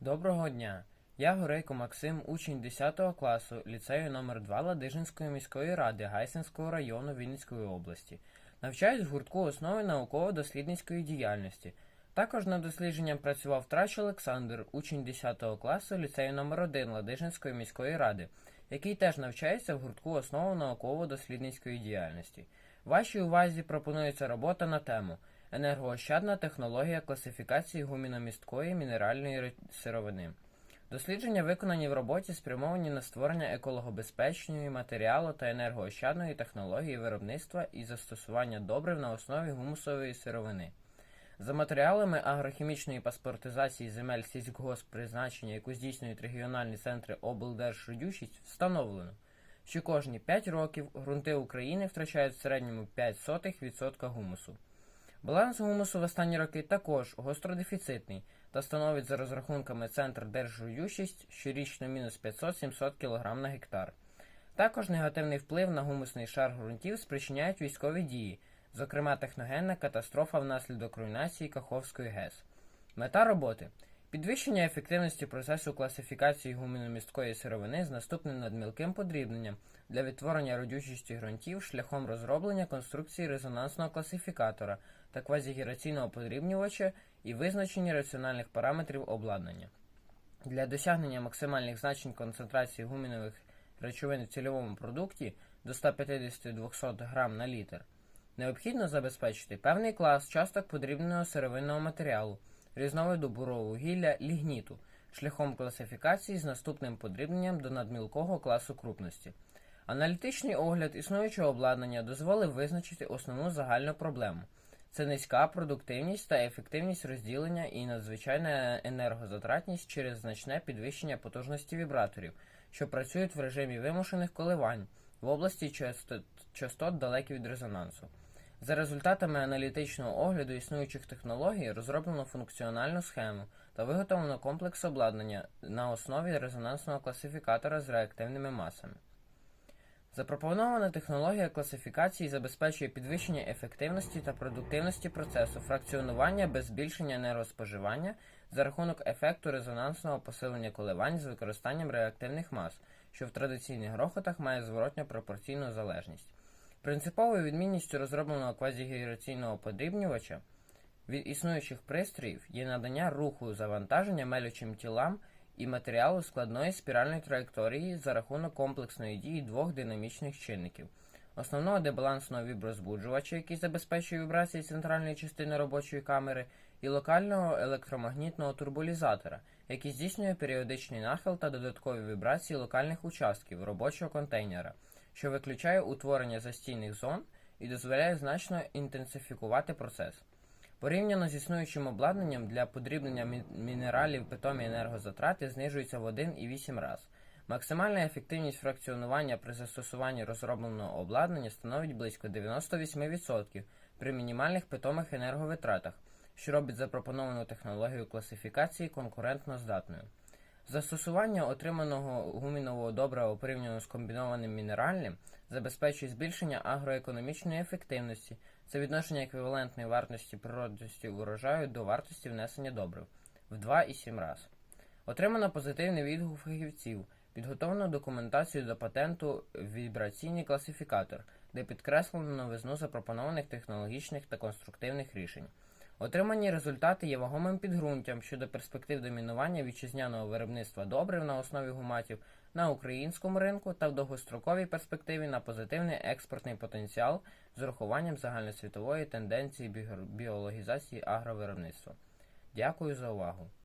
Доброго дня! Я Горейко Максим, учень 10 класу ліцею номер 2 Ладижинської міської ради Гайсинського району Вінницької області. Навчаюсь в гуртку основи науково-дослідницької діяльності. Також над дослідженням працював Трач Олександр, учень 10 класу ліцею номер 1 Ладижинської міської ради, який теж навчається в гуртку основи науково-дослідницької діяльності. Вашій увазі пропонується робота на тему енергоощадна технологія класифікації гуміномісткої мінеральної сировини. Дослідження виконані в роботі спрямовані на створення екологобезпечної матеріалу та енергоощадної технології виробництва і застосування добрив на основі гумусової сировини. За матеріалами агрохімічної паспортизації земель сільськогоспризначення, яку здійснюють регіональні центри облдержродючість, встановлено, що кожні 5 років ґрунти України втрачають в середньому 0,05% гумусу. Баланс гумусу в останні роки також гостродефіцитний та становить за розрахунками Центр Держжуючість щорічно мінус 500-700 кг на гектар. Також негативний вплив на гумусний шар ґрунтів спричиняють військові дії, зокрема техногенна катастрофа внаслідок руйнації Каховської ГЕС. Мета роботи підвищення ефективності процесу класифікації гуміномісткої сировини з наступним надмілким подрібненням для відтворення родючості ґрунтів шляхом розроблення конструкції резонансного класифікатора та квазігіраційного подрібнювача і визначення раціональних параметрів обладнання. Для досягнення максимальних значень концентрації гумінових речовин в цільовому продукті до 150-200 г на літр необхідно забезпечити певний клас часток подрібненого сировинного матеріалу, різновиду бурового гілля, лігніту, шляхом класифікації з наступним подрібненням до надмілкого класу крупності. Аналітичний огляд існуючого обладнання дозволив визначити основну загальну проблему. Це низька продуктивність та ефективність розділення і надзвичайна енергозатратність через значне підвищення потужності вібраторів, що працюють в режимі вимушених коливань в області частот, частот далекі від резонансу. За результатами аналітичного огляду існуючих технологій розроблено функціональну схему та виготовлено комплекс обладнання на основі резонансного класифікатора з реактивними масами. Запропонована технологія класифікації забезпечує підвищення ефективності та продуктивності процесу фракціонування без збільшення енергоспоживання за рахунок ефекту резонансного посилення коливань з використанням реактивних мас, що в традиційних грохотах має зворотньо пропорційну залежність. Принциповою відмінністю розробленого квазігіраційного подрібнювача від існуючих пристроїв є надання руху завантаження мелючим тілам і матеріалу складної спіральної траєкторії за рахунок комплексної дії двох динамічних чинників. Основного дебалансного віброзбуджувача, який забезпечує вібрації центральної частини робочої камери, і локального електромагнітного турбулізатора, який здійснює періодичний нахил та додаткові вібрації локальних участків робочого контейнера, що виключає утворення застійних зон і дозволяє значно інтенсифікувати процес. Порівняно з існуючим обладнанням для подрібнення мінералів питомі енергозатрати знижуються в 1,8 раз. Максимальна ефективність фракціонування при застосуванні розробленого обладнання становить близько 98% при мінімальних питомих енерговитратах, що робить запропоновану технологію класифікації конкурентно здатною. Застосування отриманого гумінового добрива порівняно з комбінованим мінеральним забезпечує збільшення агроекономічної ефективності, це відношення еквівалентної вартості природності урожаю до вартості внесення добрив в 2,7 раз. Отримано позитивний відгук фахівців, підготовлено документацію до патенту вібраційний класифікатор, де підкреслено новизну запропонованих технологічних та конструктивних рішень. Отримані результати є вагомим підґрунтям щодо перспектив домінування вітчизняного виробництва добрив на основі гуматів на українському ринку та в довгостроковій перспективі на позитивний експортний потенціал з урахуванням загальносвітової тенденції біологізації агровиробництва. Дякую за увагу.